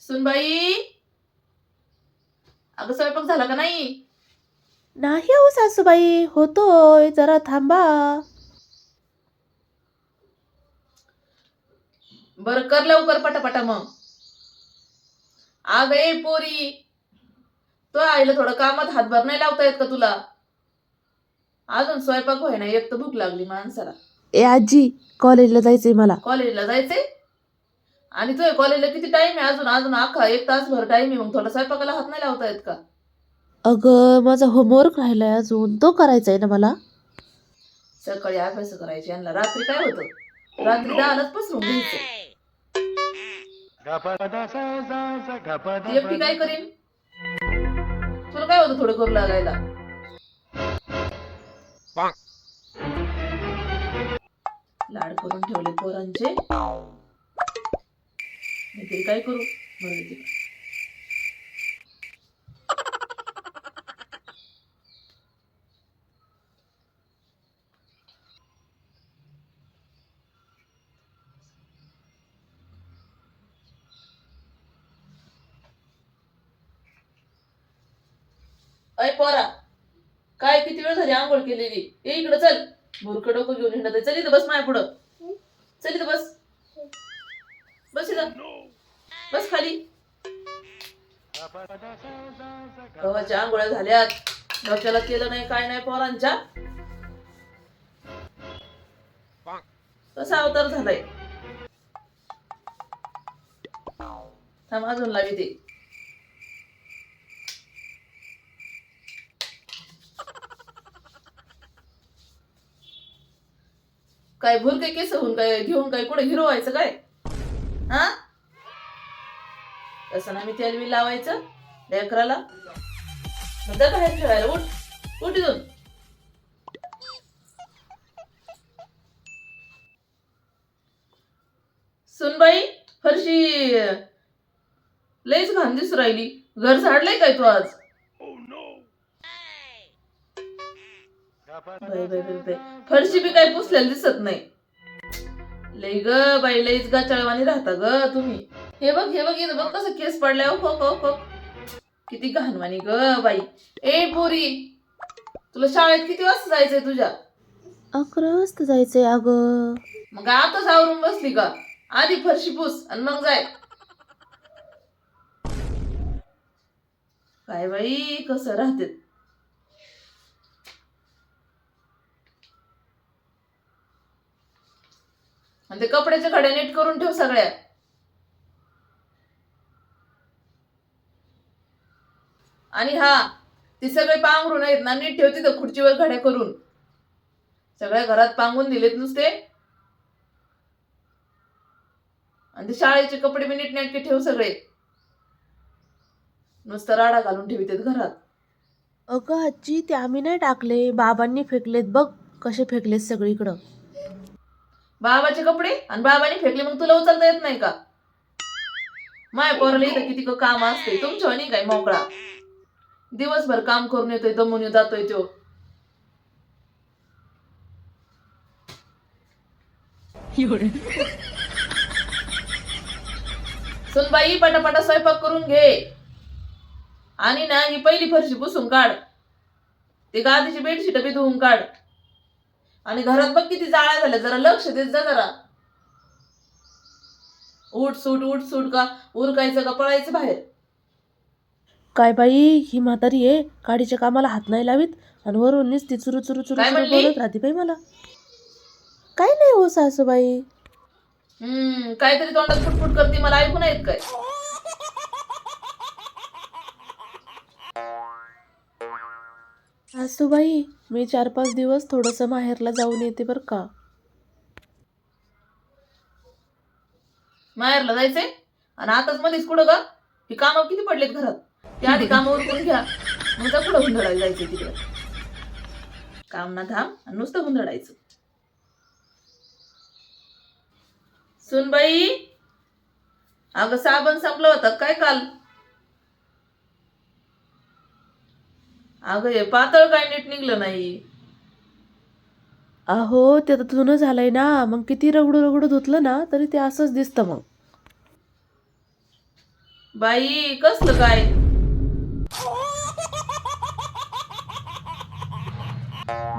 सुनबाई? अगं स्वयंपाक झाला का नाही? नाही हो सासूबाई होतोय जरा थांबा. बर कर लवकर पटापटा मग. अगं ए पोरी. तो आईला थोडं कामात हातभार नाही लावता येत का तुला? अजून स्वयंपाक होय ना एक तर भूक लागली माणसाला. ए आजी कॉलेजला जायचंय मला. कॉलेजला जायचंय? आणि तुझ्या कॉलेजला किती टाइम आहे अजून? अजून अख्खा एक तास भर टाइम आहे मग थोडा स्वयंपाकाला हात नाही लावता येत का? अगं माझा होमवर्क राहिलाय अजून. तो करायचा आहे ना मला? सकाळी अभ्यास करायचे. यांना रात्री काय होतं? रात्री दहालाच पसरून घ्यायचं. ती एकटी काय करीन? तुला काय होतं थोडं करू लागायला? लाड करून ठेवले पोरांचे. तरी काय करू? म्हणून तिला अय पोरा काय किती वेळ झाली आंघोळ केलेली? ये इकडं चल. बुरक डोकं घेऊन हिंडत आहे. चल इथं बस माझ्या पुढं. चल इथं बस. बस बस खाली. गव्हाच्या आंघोळ्या झाल्यात. डोक्याला केलं नाही काय नाही पोरांच्या. कसा अवतार झालाय? थांब अजून लावी ते. काय भुरके केस होऊन काय घेऊन काय कुठे हिरो व्हायचं काय? हा? तसं ना मी तेलबी लावायचं लेकराला. मग बाहेर खेळायला उठ. उठ इथून. सुनबाई फरशी. लईच घाण दिसू राहिली. घर झाडलंय काय तू आज? फरशी बी काही पुसलेली दिसत नाही. लई ग बाई लईच गाचाळवाणी राहता ग तुम्ही. हे बघ हे बघ इथं बघ कसं केस पडलाय हो हो हो किती घाणवाणी ग बाई. ए पोरी तुला शाळेत किती वाजता जायचंय तुझ्या? अकरा वाजता जायचंय अगं. मग आताच आवरून बसली का आधी फरशी पुस आणि मग जाय. काय बाई कसं राहते आणि ते कपड्याचे खडे नीट करून ठेव सगळ्या आणि हा ती सगळे पांघरून आहेत ना नीट ठेवते तर खुर्चीवर घड्या करून. सगळ्या घरात पांगून दिलेत नुसते. आणि ते शाळेचे कपडे बी नीटनेटके ठेव सगळे. नुसतं राडा घालून ठेवितेत घरात. अगं आजी ते आम्ही नाही टाकले. बाबांनी फेकलेत बघ कसे फेकलेत सगळीकडं. बाबाचे कपडे आणि बाबाने फेकले मग तुला उचलता येत नाही का? माय पोराला इथं किती काम असते तुमच्या नाही काय मोकळा? दिवसभर काम करून येतोय दमून जातोय तो. सुनबाई पटापटा स्वयंपाक करून घे. आणि ना ही पहिली फरशी पुसून काढ. ती गादीची बेडशीट बी धुवून काढ. आणि घरात बघ किती जाळ्या झाल्या जरा लक्ष देत जा जरा. उठ सूट उठ सूट का उरकायचं का पळायचं बाहेर. काय बाई ही म्हातारी आहे गाडीच्या कामाला हात नाही लावीत आणि वरून ती चुरू चुरू चुरू काय चुरू म्हणली? बोलत राहते बाई मला. काय नाही हो सासूबाई. हम्म काहीतरी तोंडात फुटफुट करते मला ऐकून येत काय. सासूबाई मी चार पाच दिवस थोडंसं माहेरला जाऊन येते बरं का? माहेरला जायचंय? आणि आताच मध्येच कुठं का ही कामं किती पडलेत घरात? त्या आधी कामं उरकून घ्या. मग जा पुढं हुंदडायला जायचंय तिकडे. काम ना थांब आणि नुसतं हुंदडायचं. सुनबाई अगं साबण संपलं होतं काय काल? अगं हे पातळ काय नीट निघलं नाही. अहो ते तर जुनं झालंय ना मग किती रगडू रगडू धुतलं ना तरी ते असंच दिसतं मग. बाई कसलं काय?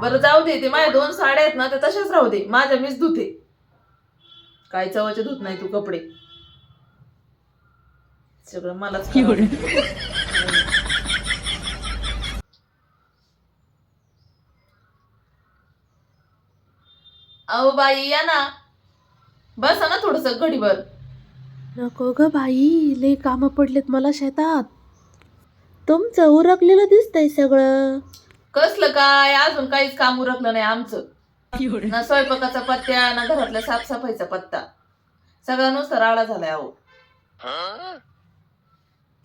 बरं जाऊ दे ते माझ्या दोन साड्या आहेत ना त्या तशाच राहू दे माझ्या मीच धुते. काय चवाचे धुत नाही तू कपडे. सगळं मलाच करावं. अहो बाई या ना. बसा ना थोडस घडीभर. नको ग बाई लय कामं पडलेत मला शेतात. तुमचं उरकलेलं दिसतंय सगळं. कसलं काय? अजून काहीच काम उरकलं नाही आमचं. ना स्वयंपाकाचा पत्त्या ना घरातल्या साफसफाईचा पत्ता. सगळा नुसता राडा झालाय अहो.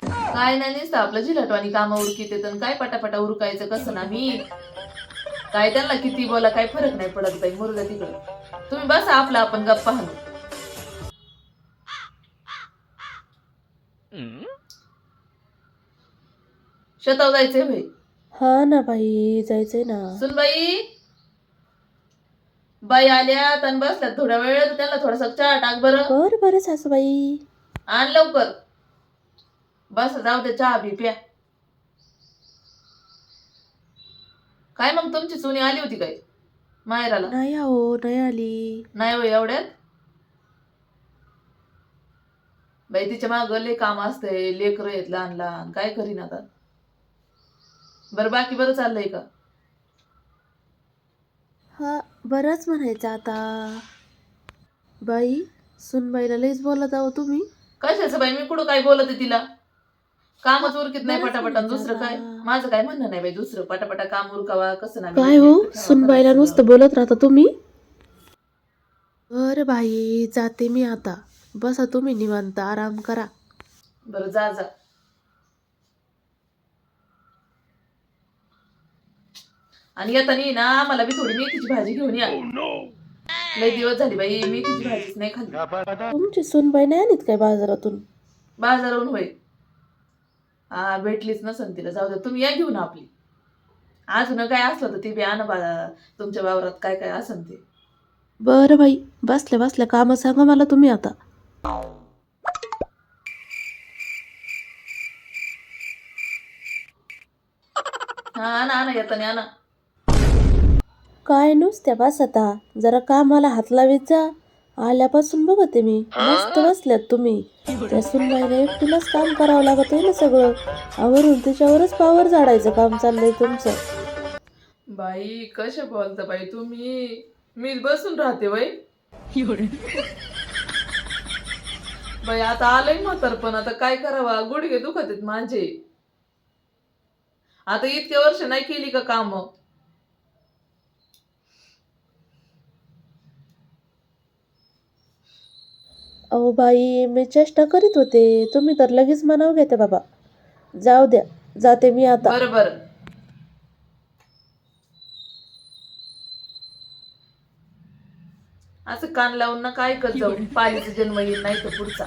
काय नाही नुसतं आपलं जिलटवाणी काम उरकीत येतं काय पटापटा उरकायचं कसं ना मी? काय त्यांना किती बोला काही फरक नाही पडत बाई मुर्गा तिकडं. तुम्ही बसा आपला आपण गप्पा हाणू. शेताव जायचंय भाई हा ना बाई जायचंय ना. सुनबाई बाई आल्या आणि बसल्यात थोड्या वेळ त्यांना थोडासा चहा टाक बरं. बर बरं सासूबाई. आण लवकर. बस जाऊ दे चहा बी प्या. काय मग तुमची सुनी आली होती काय? माहेराला? नाही आहो नाही आली. नाही होय एवढ्यात? बाई तिच्या माग लय काम असतंय लेकर आहेत लहान लहान काय करीन आता? बरं बाकी बरं चाललंय का? हा बरंच म्हणायचं आता. बाई सुनबाईला लईच बोलत आहो तुम्ही. कशाचं बाई? मी कुठं काय बोलते तिला? कामच उरकीत नाही पटापटा. दुसरं काय. माझं काय म्हणणं नाही बाई दुसरं. पटापटा काम उरकावा कसं नाही काय हो? सुनबाईला नुसतं बोलत राहता तुम्ही? बर बाई जाते मी आता. बसा तुम्ही निवांत आराम करा. बरं जा जा. आणि येताना ना मला बी थोडी मेथीची भाजी घेऊन या. लय दिवस झाली बाई मेथीची भाजीच नाही खाल्ली. तुमची सुनबाई नाही आणत काय बाजारातून? बाजाराहून होय. हा भेटलीच नसन तिला. जाऊ द्या तुम्ही या घेऊन आपली. अजून काय असलं तर ते बी आण बा तुमच्या वावरात काय काय असन ते. बरं बाई बसल्या बसल्या काम सांगा मला तुम्ही आता. हा आणा आणा येताना आणा. काय नुसत्या बस आता जरा कामाला हात लावीत जा. आल्यापासून बघते मी. मस्त बसल्यात तुम्ही. त्या सुनबाईला एकटीलाच काम करावं लागत आहे ना सगळं. आवरून तिच्यावरच पावर झाडायचं काम चाललंय तुमचं. बाई कसे बोलता बाई तुम्ही? मी बसून राहते बाई. बाई आता आलंय म्हातार पण. आता काय करावा? गुडघे दुखत आहेत माझे. आता इतके वर्ष नाही केली का काम? अहो बाई मी चेष्टा करीत होते. तुम्ही तर लगेच मनाव घेते बाबा. जाऊ द्या जाते मी आता. बरं बरं. असं कान लावून ना काय कर जाऊ. पालीचा जन्म येईल नाही तर पुढचा.